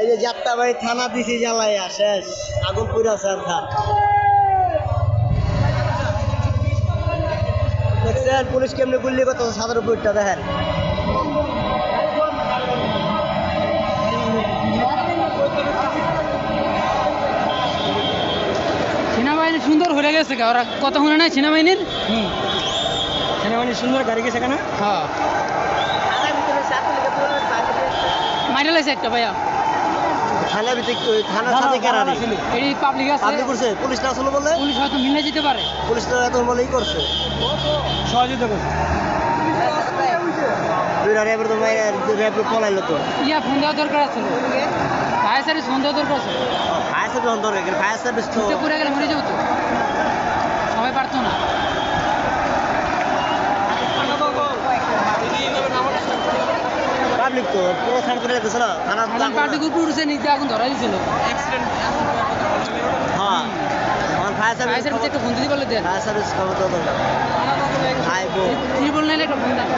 এই যে যাত্রাবাড়ি থানা দিছি জ্বালাইয়া শেষ। আগুন পুরা আধা দেখছেন পুলিশ কেমনি গুল্লি করতে সাদার উপরটা দেখেন। সেনাবাহিনী সুন্দর হয়ে গেছে ওরা কথা শুনে নাই সেনাবাহিনীর? সেনাবাহিনী সুন্দর গাড়ি গেছে কেন? হ্যাঁ। মাইরে লাইছে একটা ভাইয়া। থানা ভিতরে থানার সাথে কেনা এই পাবলিক আছে। আপনি করছে। পুলিশ না আসলে বলে পুলিশ হয়তো মিলে যেতে পারে। পুলিশ তো এত বলেই করছে। সহযোগিতা করছে। দুই র্যাবের তো মাইরা র্যাব পলাইলো তো। ইয়া ফোন দেওয়া দরকার আছিল ফায়ার সার্ভিস ফোন দেওয়া দরকার ছিল ফায়ার সার্ভিস অন্তর ফায়ার সার্ভিস তো উঠে পড়ে গেলে মরে যাব তো। পাবলিক তো পুরো থান করে রেখেছে না? থানা এখন পার্টি গ্রুপ উঠছে নিতে এখন ধরা দিয়েছিল হ্যাঁ। আমার ফায়ার ফায়ার সার্ভিস একটু একটা ফোন দিতে পারলে দেন। ফায়ার সার্ভিস খবর তো দরকার। আইবো ত্রিপল নাইলে একটা ফোন দেন